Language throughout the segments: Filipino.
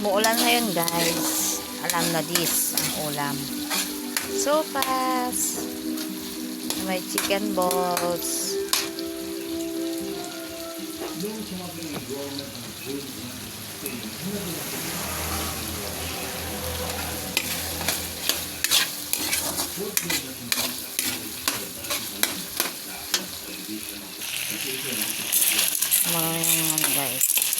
Muulan ngayon guys. Alam na this ang ulam. Sopas. May chicken balls. Mga ano guys.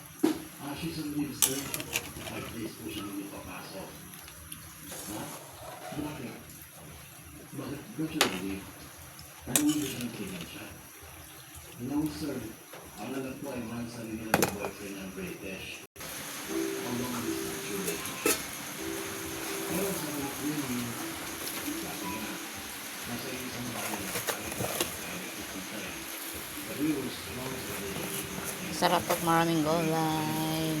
Ah, she's leave, sir. Five days po siya hindi papasok. Ha? Bakit? Bakit ba siya leave? Ano hindi siya tingin siya? No, sir. Ang alam ko ay mahal sa nila ng boyfriend ng British. How long is that relationship? Pero sabi ko yun, sabi nga, nasa isang bahay na tayo nagkikita eh. But we were strong sa relationship natin. Sarap pag maraming gulay.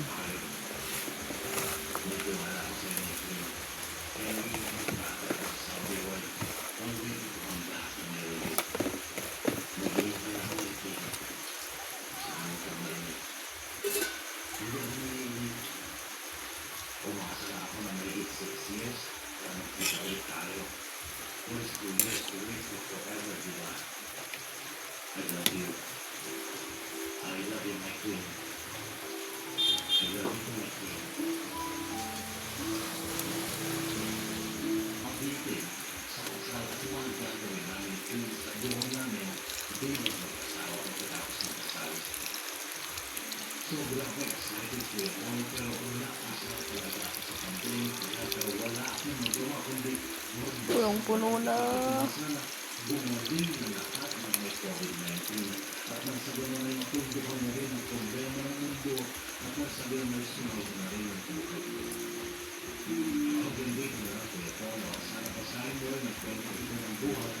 Wala ako bilang mag-asawa pagkatapos ng kasal. Sobrang ko excited ko yun. Pero wala ako talaga ako sa campaign. Kaya pero wala akong magawa kundi Punong-puno ng may COVID-19 at sabihin na mapunduhan na rin ng at sabihin na sunod na rin ang buhay. Ang na ng buhay